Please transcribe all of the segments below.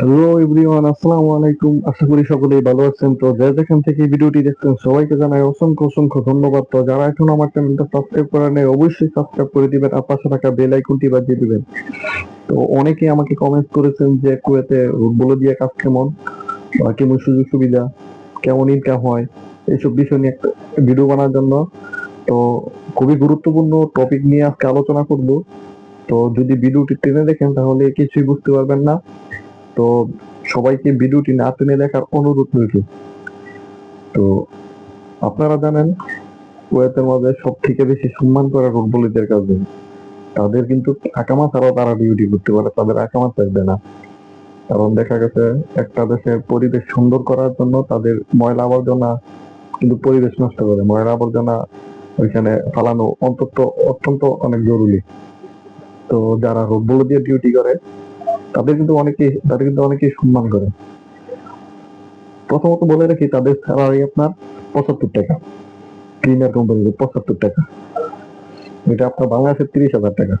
Hello everyone, আসসালামু আলাইকুম। আশা করি সকলেই ভালো আছেন। তো যে যেখান থেকে ভিডিওটি দেখছেন, সবাইকে জানাই অসংখ্য অসংখ্য ধন্যবাদ। তো যারা এখন আমার চ্যানেলটা সাবস্ক্রাইব করেন নাই, অবশ্যই সাবস্ক্রাইব করে দিবেন আর পাশে থাকা বেল আইকনটি বাজিয়ে দিবেন। তো অনেকে আমাকে কমেন্ট করেছেন যে কুয়েতে বলে দিয়ে কাজ কেমন, বা কেমন সুযোগ সুবিধা, কেমন ইনকাম হয়, এইসব বিষয় নিয়ে একটা ভিডিও বানার জন্য। তো খুবই গুরুত্বপূর্ণ টপিক নিয়ে আজকে আলোচনা করব। তো যদি ভিডিওটি টেনে দেখেন, তাহলে কিছুই বুঝতে পারবেন না। তো সবাইকে ভিডিওটি না টেনে দেখার অনুরোধ রইল। তো আপনারা জানেন, কুয়েতের মাঝে সব থেকে বেশি সম্মান করা ফুটবলিদের কাছে তাদের কিন্তু আকামা ছাড়াও তারা ডিউটি করতে পারে, তাদের আকামা থাকবে না। কারণ দেখা গেছে, একটা দেশের পরিবেশ সুন্দর করার জন্য তাদের ময়লা আবর্জনা কিন্তু পরিবেশ নষ্ট করে। ময়লা আবর্জনা ওইখানে ফালানো অন্তত অত্যন্ত অনেক জরুরি। তো যারা রোগগুলো দিয়ে ডিউটি করে তাদের কিন্তু অনেকে, তাদের কিন্তু অনেকেই সম্মান করে। প্রথমত বলে রাখি, তাদের স্যালারি আপনার পঁচাত্তর টাকা। ক্লিনার কোম্পানিতে পঁচাত্তর টাকা। এটা আপনার বাংলাদেশের তিরিশ হাজার টাকা।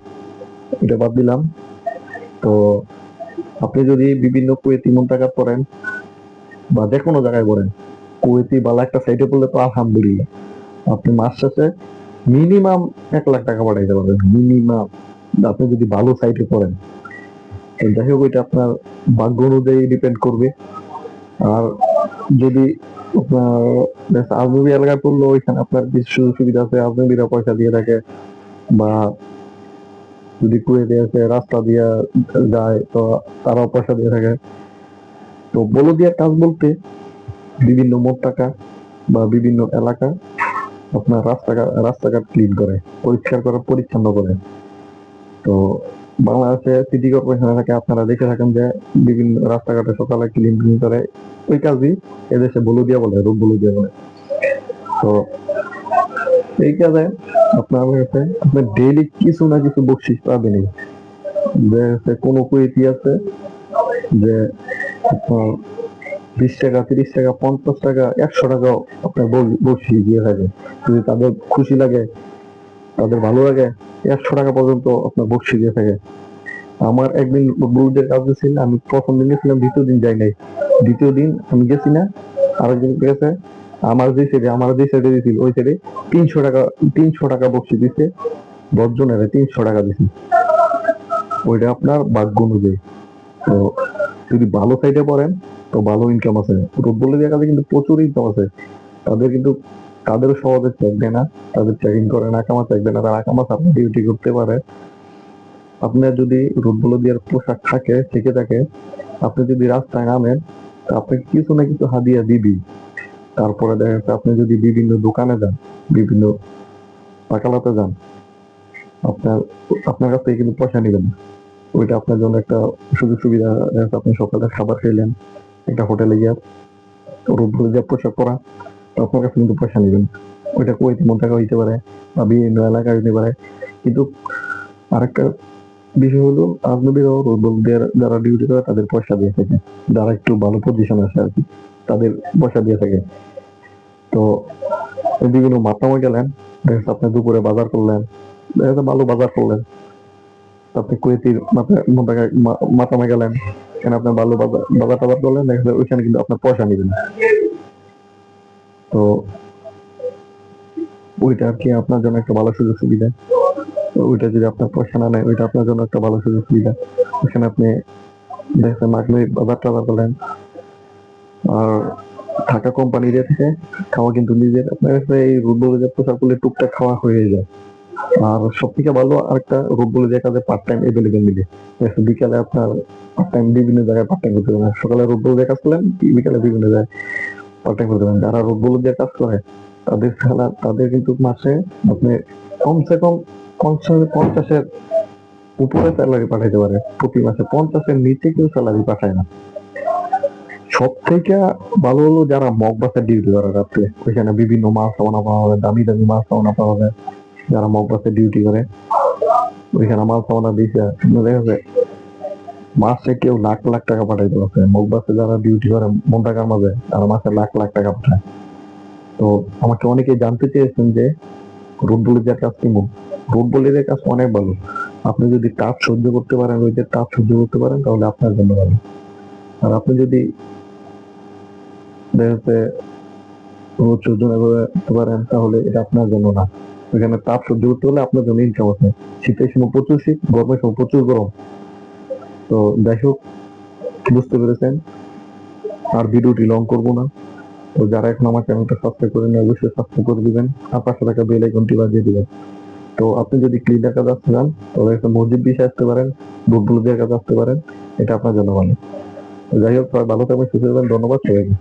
এটা বাদ দিলাম। তো আপনি যদি বিভিন্ন কুয়েতি টাকা পড়েন বা যে কোনো জায়গায় পড়েন, কুয়েতি বালা একটা সাইডে পড়লে তো আলহামদুলিল্লাহ, আপনি মাস শেষে মিনিমাম এক লাখ টাকা পাঠাইতে পারবেন। মিনিমাম আপনি যদি ভালো সাইটে পড়েন যাই হোক, এটা আপনার ভাগ্য অনুযায়ী ডিপেন্ড করবে। আর যদি আপনার আজনবী এলাকায় পড়ল ওইখানে আপনার কিছু সুযোগ সুবিধা আছে আজনবীরা পয়সা দিয়ে থাকে, বা যদি কুয়েতে আছে, রাস্তা দিয়ে যায়, তো তারাও পয়সা দিয়ে থাকে। তো বলো দিয়ে কাজ বলতে বিভিন্ন মোট টাকা বা বিভিন্ন এলাকা আপনার রাস্তাঘাট রাস্তাঘাট ক্লিন করে, পরিষ্কার করে, পরিচ্ছন্ন করে। তো বাংলাদেশে সিটি কর্পোরেশন থেকে, আপনারা দেখে থাকেন যে বিভিন্ন রাস্তাঘাটে সকালে ক্লিন ক্লিন করে ওই কাজই এদেশে বলুদিয়া বলে, রূপ বলুদিয়া বলে। তো এই কাজে আপনার কাছে আপনার ডেইলি কিছু না কিছু বকশিস পাবেনই। যে হচ্ছে কোনো কুয়েতি আছে যে আপনার বিশ টাকা, তিরিশ টাকা, পঞ্চাশ টাকা, একশো টাকাও আপনার বকশিস দিয়ে থাকে। যদি তাদের খুশি লাগে তাদের ভালো লাগে, একশো টাকা পর্যন্ত আপনার বকশি দিয়ে থাকে। আমার একদিন বউদের কাছে ছিল, আমি প্রথম দিন গেছিলাম, দ্বিতীয় দিন যাই নাই। দ্বিতীয় দিন আমি গেছি না, আরেকজন গেছে, আমার যে সাইডে আমার যে সাইডে দিয়েছিল ওই সাইডে তিনশো টাকা তিনশো টাকা বকশি দিছে, দশজনের তিনশো টাকা দিছি। ওইটা আপনার ভাগ্য অনুযায়ী। তো যদি ভালো সাইডে পড়েন, তো ভালো ইনকাম আছে। রোড দিয়ে কাজে কিন্তু প্রচুর ইনকাম আছে। তাদের কিন্তু তাদেরও সহজে চেক না, তাদের চেকিং করে না কামা চেক দেয় না, তারা কামা আপনি ডিউটি করতে পারে। আপনার যদি রুটগুলো দিয়ে পোশাক থাকে, থেকে থাকে, আপনি যদি রাস্তায় নামেন, তা আপনাকে কিছু না কিছু হাদিয়া দিবি। তারপরে দেখা যাচ্ছে আপনি যদি বিভিন্ন দোকানে যান, বিভিন্ন পাকালাতে যান, আপনার আপনার কাছ থেকে কিন্তু পয়সা নেবেন না। ওইটা আপনার জন্য একটা সুযোগ সুবিধা আপনি সকালে খাবার খেলেন, একটা হোটেলে গিয়ে রুটগুলো দিয়ে পোশাক পরা তো আপনার কাছে কিন্তু পয়সা নেবেন। ওইটা কুয়েতি মন টাকা হইতে পারে বা বিভিন্ন এলাকায় হইতে পারে। কিন্তু আরেকটা বিষয় হলো আজনবীরাও যারা ডিউটি করে, তাদের পয়সা দিয়ে থাকে। যারা একটু ভালো পজিশন আছে আর কি, তাদের পয়সা দিয়ে থাকে। তো বিভিন্ন মাতামে গেলেন, দেখা আপনি দুপুরে বাজার করলেন, দেখা ভালো বাজার করলেন। আপনি কুয়েতির মাতামে গেলেন, এখানে আপনার ভালো বাজার বাজার টাজার করলেন, দেখা যাচ্ছে ওইখানে কিন্তু আপনার পয়সা নেবেন। তো ওইটা আর কি আপনার জন্য একটা ভালো সুযোগ সুবিধা। ওইটা যদি আপনার পয়সা না নেয়, ওইটা আপনার জন্য একটা ভালো সুযোগ সুবিধা। ওখানে আপনি দেখছেন মাগলি বাজার টাজার করলেন আর থাকা কোম্পানির থেকে খাওয়া কিন্তু নিজের। আপনার কাছে এই রুট বলে যে প্রচার করলে টুকটাক খাওয়া হয়ে যায়। আর সব থেকে ভালো আরেকটা রুট বলে যে কাজে পার্ট টাইম এভেলেবেল মিলে। বিকালে আপনার পার্ট টাইম বিভিন্ন জায়গায় পার্ট টাইম করতে পারেন সকালে রুট বলে কাজ করলেন, বিকালে বিভিন্ন জায়গায়। টাইম করতে পারেন যারা রুট বলে দিয়ে কাজ করে, তাদের স্যালার তাদের কিন্তু মাসে আপনি কমসে কম পঞ্চাশ, পঞ্চাশের উপরে স্যালারি পাঠাইতে পারে। প্রতি মাসে পঞ্চাশের নিচে কেউ স্যালারি পাঠায় না। সব থেকে ভালো হলো যারা মগ বাসের ডিউটি করে রাত্রে। ওইখানে বিভিন্ন মাছ সামানা পাওয়া যাবে দামি দামি মাছ সামানা পাওয়া যায় যারা মগ বাসের ডিউটি করে, ওইখানে মাছ সামানা দিয়েছে দেখা যায় মাসে কেউ লাখ লাখ টাকা পাঠাইতে পারছে মগ বাসে যারা ডিউটি করে মন টাকার মাঝে, তারা মাসে লাখ লাখ টাকা পাঠায়। তো আমাকে অনেকে জানতে চেয়েছেন যে রোড বলিদের কাজ কেমন রোড বলিদের কাজ অনেক ভালো। আপনি যদি টাচ সহ্য করতে পারেন, ওই যে টাচ সহ্য করতে পারেন, তাহলে আপনার জন্য ভালো। আর আপনি যদি দেখা যাচ্ছে সহ্য করতে পারেন, তাহলে এটা আপনার জন্য না। এখানে তাপ সহ্য করতে হলে আপনার জন্য ইনকাম আছে। শীতের সময় প্রচুর শীত, গরমের সময় প্রচুর গরম। তো যাই হোক, বুঝতে পেরেছেন। আর ভিডিওটি লং করব না। তো যারা এখন আমার চ্যানেলটা সাবস্ক্রাইব করেন অবশ্যই সাবস্ক্রাইব করে দিবেন। আর পাশে থাকা বেল আইকনটি বাজিয়ে দিবেন। তো আপনি যদি ক্লিনার কাজ আসতে চান তাহলে একটা মসজিদ বিষয়ে আসতে পারেন বুকগুলো দিয়ে কাজ আসতে পারেন, এটা আপনার জন্য ভালো। যাই হোক, সবাই ভালো থাকবেন, সুস্থ থাকবেন, ধন্যবাদ সবাইকে।